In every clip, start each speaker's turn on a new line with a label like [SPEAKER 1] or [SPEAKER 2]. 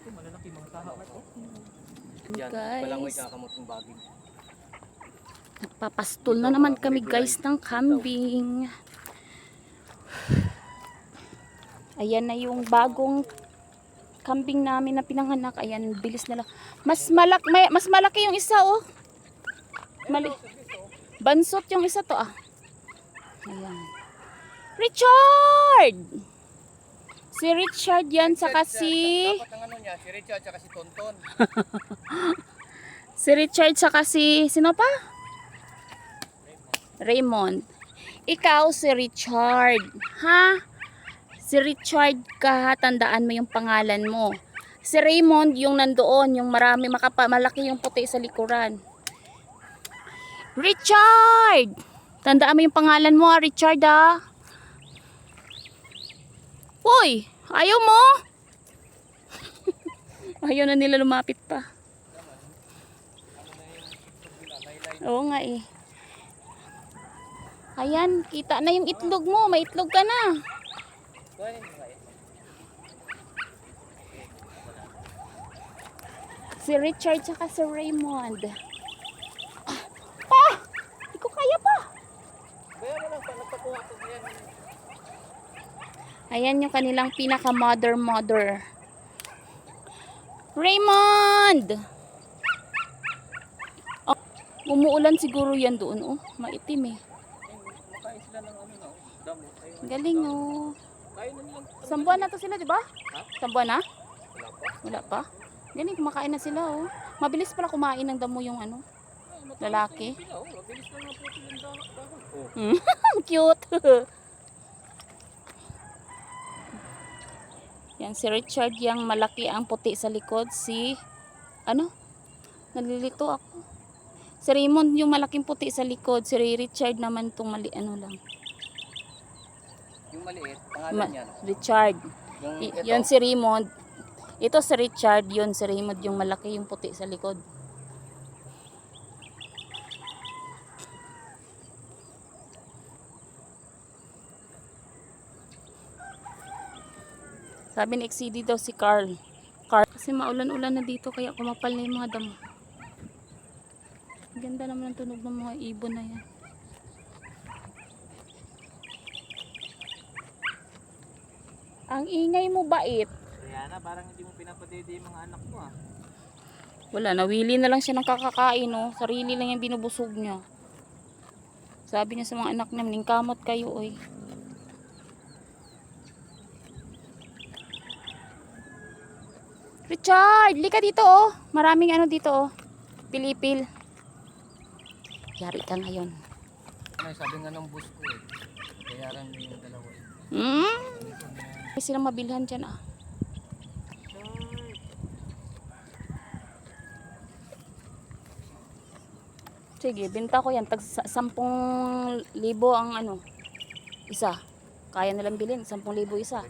[SPEAKER 1] to, malalaki mga tahaw ito.
[SPEAKER 2] Yan,
[SPEAKER 3] Guys.
[SPEAKER 2] palangoy kakamot ng baging.
[SPEAKER 3] Nagpapastol na naman kami guys ng kambing. Ayan na yung bagong kambing namin na pinanganak. Ayan, bilis na lang. Mas malak may, mas malaki yung isa oh. Mali. Bansot yung isa to ah. Ayan. Richard! Si Richard yan saka si
[SPEAKER 2] Dapat ang ano niya, si Richard at si Tonton.
[SPEAKER 3] Si Richard saka si sino pa? Raymond. Ikaw si Richard. Ha? Si Richard ka, tandaan mo yung pangalan mo. Si Raymond yung nandoon, yung marami makapa, malaki yung puti sa likuran. Richard! Tandaan mo yung pangalan mo, ha, Richard, ha? Hoy! Ayaw mo? ayaw na nila lumapit pa. Oo nga eh. Ayan, kita na yung itlog mo. May itlog ka na. Si Richard tsaka si Raymond. Ah! Pa! Hindi ko kaya pa.
[SPEAKER 2] Kaya mo lang, pa, nagpakuha ko yan.
[SPEAKER 3] Ayan yung kanilang pinaka mother mother. Raymond! Oh, umuulan siguro yan doon. Oh, maitim eh.
[SPEAKER 2] Na,
[SPEAKER 3] Galing oh.
[SPEAKER 2] na
[SPEAKER 3] Isang buwan na to sila, di ba? Isang buwan na?
[SPEAKER 2] wala pa.
[SPEAKER 3] Galing, kumakain na sila oh. Mabilis pala kumain ng damo yung ano. Lalaki.
[SPEAKER 2] na mabilis lang ang puti ng dahon.
[SPEAKER 3] Ang cute. Yan si Richard yung malaki ang puti sa likod. Si, ano? Nalilito ako. Si Raymond yung malaking puti sa likod. Si Richard naman tong mali ano lang.
[SPEAKER 2] yung maliit, pangalan
[SPEAKER 3] Ma-
[SPEAKER 2] niyan.
[SPEAKER 3] Richard.
[SPEAKER 2] Yung ito,
[SPEAKER 3] Yan si Raymond. Ito si Richard, yun si Raymond yung malaki yung puti sa likod. Sabi ni XCD daw si Carl. Carl. Kasi maulan-ulan na dito kaya kumapal na yung mga damo. Ganda naman ang tunog ng mga ibon na yan. Ang ingay mo bait.
[SPEAKER 1] Rihanna, parang hindi mo pinapadede yung mga anak mo ah.
[SPEAKER 3] Wala, nawili na lang siya ng kakakain, no? Sarili lang yung binubusog niya. Sabi niya sa mga anak niya, ningkamot kayo, oy. Richard, lika dito, oh. Maraming ano dito, oh. Pilipil. Yari ka ngayon.
[SPEAKER 2] ano, sabi nga ng bus ko eh. Bayaran mo yung dalawa eh.
[SPEAKER 3] Hmm? May silang mabilhan dyan, ah. Sige, binta ko yan. Tag sa- sampung libo ang ano, isa. Kaya nilang bilhin, sampung libo isa.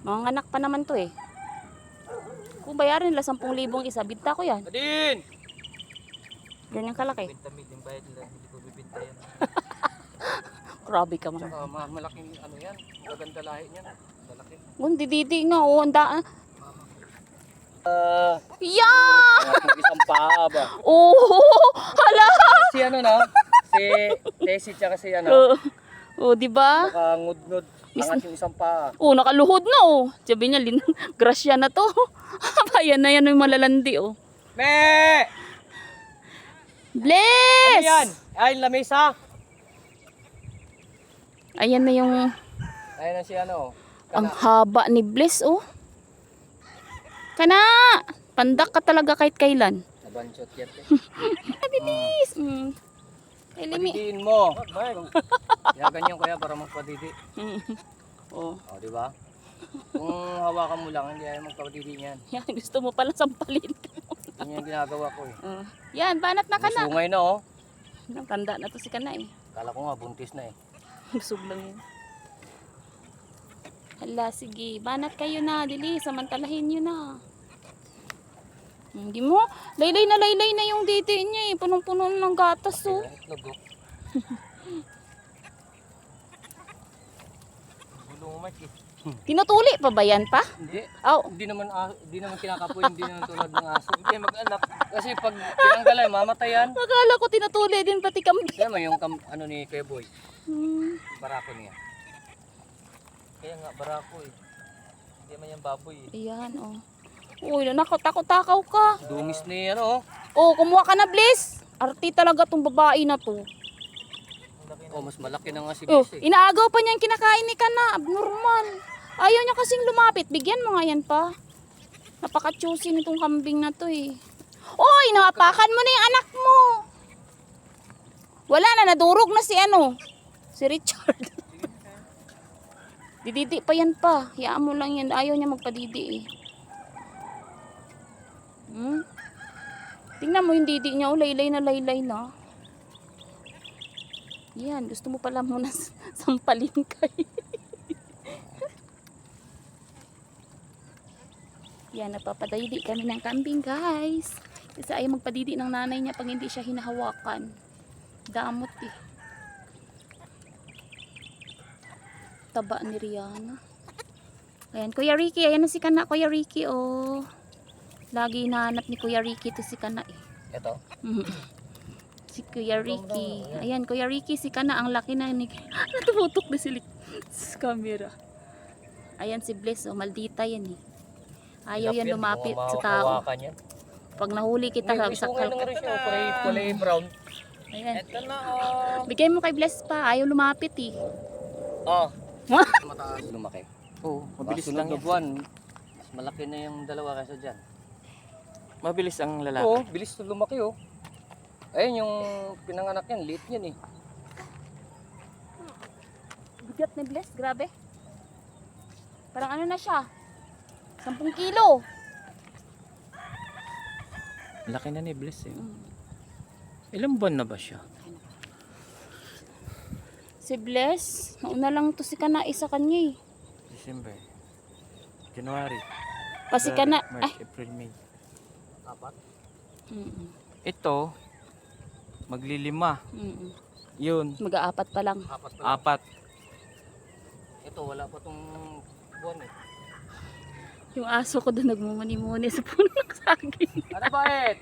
[SPEAKER 3] Mga anak pa naman to eh. Kung bayaran nila sampung libong isa, binta ko yan.
[SPEAKER 2] Adin!
[SPEAKER 3] Ganyan kalaki.
[SPEAKER 1] Bintamid yung bayad nila, hindi ko bibinta yan.
[SPEAKER 3] Grabe ka man.
[SPEAKER 2] Tsaka ma- malaking ano yan, maganda lahi niyan. Malaki.
[SPEAKER 3] Kung dididi nga, oh, ang daan.
[SPEAKER 2] Ah,
[SPEAKER 3] Yeah!
[SPEAKER 2] uh, isang paa ba?
[SPEAKER 3] Oh! Hala!
[SPEAKER 2] si ano na, si Tessie tsaka si ano,
[SPEAKER 3] Oh, oh di ba?
[SPEAKER 2] nakangudngod, angat yung isang paa.
[SPEAKER 3] Oh, nakaluhod na oh. Sabi niya, lin grasya na to. Ayan na yan yung malalandi oh.
[SPEAKER 2] Me!
[SPEAKER 3] Bless!
[SPEAKER 2] Ano yan? Ay, lamesa.
[SPEAKER 3] Ayan na yung
[SPEAKER 2] Ayun na si ano.
[SPEAKER 3] ang haba ni Bless oh. Kana! Pandak ka talaga kahit kailan.
[SPEAKER 2] Nabanshot yan. eh.
[SPEAKER 3] Bilis! Mm. Ay, limi.
[SPEAKER 2] Padidiin mo. Kaya ganyan kuya para magpadidi.
[SPEAKER 3] oh.
[SPEAKER 2] O, di ba? Kung hawakan mo lang, hindi ayaw magpadidi niyan.
[SPEAKER 3] Yan, gusto mo pala sampalin.
[SPEAKER 2] Yan yung ginagawa ko eh.
[SPEAKER 3] Oh. Yan, banat na ka na.
[SPEAKER 2] Sungay na oh.
[SPEAKER 3] Tanda na to si kana eh.
[SPEAKER 2] Kala ko nga buntis na eh.
[SPEAKER 3] Busog lang yun. Hala, sige. Banat kayo na. Dili, samantalahin nyo na. Hindi mo. Laylay na laylay na yung diti niya eh. Punong-puno ng gatas oh.
[SPEAKER 2] Itlog oh. eh.
[SPEAKER 3] Tinutuli pa ba yan pa?
[SPEAKER 2] Hindi.
[SPEAKER 3] Oh,
[SPEAKER 2] Hindi naman, hindi naman kinakapoy, hindi naman tulad ng aso. Hindi mag-anak. Kasi pag tinanggalan, mamatayan.
[SPEAKER 3] akala ko tinutuli din pati kambing.
[SPEAKER 2] Kaya mo yung kam, ano ni Kuya Boy,
[SPEAKER 3] Hmm.
[SPEAKER 2] barako niya.
[SPEAKER 1] Kaya nga, barako eh. Hindi man yung baboy eh.
[SPEAKER 3] Ayan, oh. Uy, nakot-takaw ka.
[SPEAKER 2] Dungis ni ano,
[SPEAKER 3] Oh, kumuha ka na, Bliss. Arti talaga tong babae na to.
[SPEAKER 2] Oh. oh, mas malaki na nga si
[SPEAKER 3] Oh,
[SPEAKER 2] Bliss eh.
[SPEAKER 3] inaagaw pa niya yung kinakain ni Kana. Abnormal. Ayaw niya kasing lumapit. Bigyan mo nga yan pa. Napaka-choosy nitong kambing na to eh. Oy, napakan mo na yung anak mo. Wala na, nadurog na si ano. Si Richard. Dididi pa yan pa. Hayaan mo lang yan. Ayaw niya magpadidi eh. Hmm? Tingnan mo yung didi niya. Oh, laylay na laylay na. Yan, gusto mo pala muna sampalin kay. Yan, napapadidi kami ng kambing guys. Kasi ayaw magpadidi ng nanay niya pag hindi siya hinahawakan. Damot eh. Taba ni Rihanna. Ayan, Kuya Ricky. Ayan na si Kana, Kuya Ricky. Oh. Lagi hinahanap ni Kuya Ricky to si Kana eh.
[SPEAKER 2] Ito.
[SPEAKER 3] Mhm. si Kuya Ricky. Ayan, Kuya Ricky, si Kana, ang laki na ni... Natumutok na si Lik- sa camera. Ayan si Bliss, oh, maldita yan eh. Ayaw yan lumapit sa tao.
[SPEAKER 2] Hawakan yan.
[SPEAKER 3] Pag nahuli kita,
[SPEAKER 2] May
[SPEAKER 3] sa
[SPEAKER 2] isungay
[SPEAKER 3] sakal
[SPEAKER 2] lang
[SPEAKER 3] ka.
[SPEAKER 2] rin siya, kulay, kulay brown.
[SPEAKER 3] Ayan.
[SPEAKER 1] Ito na oh.
[SPEAKER 3] Bigay mo kay Bless pa, ayaw lumapit eh.
[SPEAKER 2] Oh. Mataas. Lumaki.
[SPEAKER 1] Oo, mabilis
[SPEAKER 2] Sunod
[SPEAKER 1] lang yan.
[SPEAKER 2] buwan, mas malaki na yung dalawa kaysa dyan.
[SPEAKER 1] Mabilis ang lalaki.
[SPEAKER 2] Oo, bilis na lumaki oh. Ayun yung pinanganak yan, liit yan eh.
[SPEAKER 3] Bigat ni Bless, grabe. Parang ano na siya? 10 kilo.
[SPEAKER 1] Laki na ni Bliss eh.
[SPEAKER 3] Mm.
[SPEAKER 1] Ilang buwan na ba siya?
[SPEAKER 3] Si Bless, nauna lang to si Kana isa kanya eh.
[SPEAKER 1] December. January.
[SPEAKER 3] Pa si Kana.
[SPEAKER 1] March, April, May.
[SPEAKER 2] Apat.
[SPEAKER 3] Mm-mm.
[SPEAKER 1] Ito, maglilima.
[SPEAKER 3] Mm-mm.
[SPEAKER 1] Yun,
[SPEAKER 3] Mag-aapat pa lang.
[SPEAKER 2] Apat pa.
[SPEAKER 1] apat.
[SPEAKER 2] Ito, wala pa tong buwan eh.
[SPEAKER 3] Yung aso ko doon nagmumuni-muni sa puno ng saging.
[SPEAKER 2] Ano ba eh?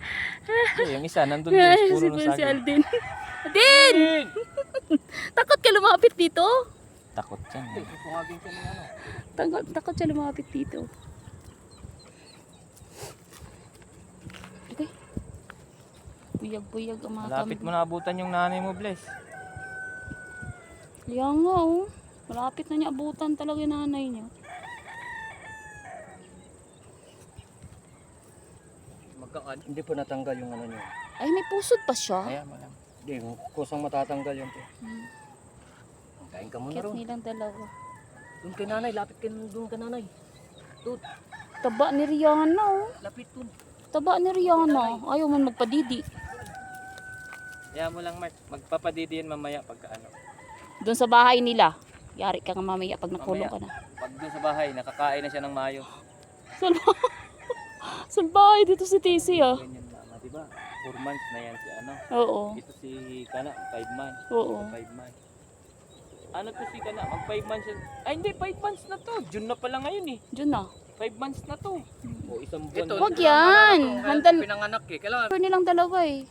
[SPEAKER 1] Eh, yung isa, nandun din. Puro
[SPEAKER 3] si,
[SPEAKER 1] ng
[SPEAKER 3] si
[SPEAKER 1] saging.
[SPEAKER 3] Aldin. Aldin! Takot ka lumapit dito?
[SPEAKER 1] Takot yan.
[SPEAKER 2] Eh,
[SPEAKER 1] eh.
[SPEAKER 2] ano.
[SPEAKER 3] Takot, takot siya lumapit dito. Buyag-buyag ang mga
[SPEAKER 1] Malapit mo na abutan yung nanay mo, Bless.
[SPEAKER 3] Kaya nga oh. Malapit na niya abutan talaga yung nanay niya.
[SPEAKER 2] Magkakan, hindi pa natanggal yung ano niya.
[SPEAKER 3] Ay, may pusod pa siya.
[SPEAKER 1] Kaya mo lang.
[SPEAKER 2] Hindi, kusang matatanggal yun.
[SPEAKER 3] Hmm.
[SPEAKER 2] Kain ka muna
[SPEAKER 3] Cute
[SPEAKER 2] ron.
[SPEAKER 3] nilang dalawa.
[SPEAKER 2] Doon kay nanay, lapit ka doon ka nanay. Doon,
[SPEAKER 3] Taba ni Rihanna oh.
[SPEAKER 2] lapit doon.
[SPEAKER 3] Taba ni Rihanna. Ayaw man magpadidi.
[SPEAKER 1] Kaya mo lang, Mark. Magpapadidi yan mamaya pagka ano.
[SPEAKER 3] Doon sa bahay nila. Yari ka nga mamaya pag nakulong ka na.
[SPEAKER 1] Pag doon sa bahay, nakakain na siya ng mayo.
[SPEAKER 3] Saan ba? Saan bahay dito si TC ah?
[SPEAKER 1] Ganyan mama, di ba? 4 months na yan si ano.
[SPEAKER 3] Oo.
[SPEAKER 1] Ito si Kana, 5 months.
[SPEAKER 3] Oo.
[SPEAKER 1] 5 months. Ano to si Kana? Mag 5 months yan. Ay hindi, 5 months na to. June na pala ngayon eh.
[SPEAKER 3] Diyan na.
[SPEAKER 1] 5 months na to. O isang buwan.
[SPEAKER 2] Ito,
[SPEAKER 1] na.
[SPEAKER 3] Wag yan.
[SPEAKER 2] Kaya
[SPEAKER 3] Handal.
[SPEAKER 2] pinanganak eh. Kailangan
[SPEAKER 3] Pero nilang dalawa eh.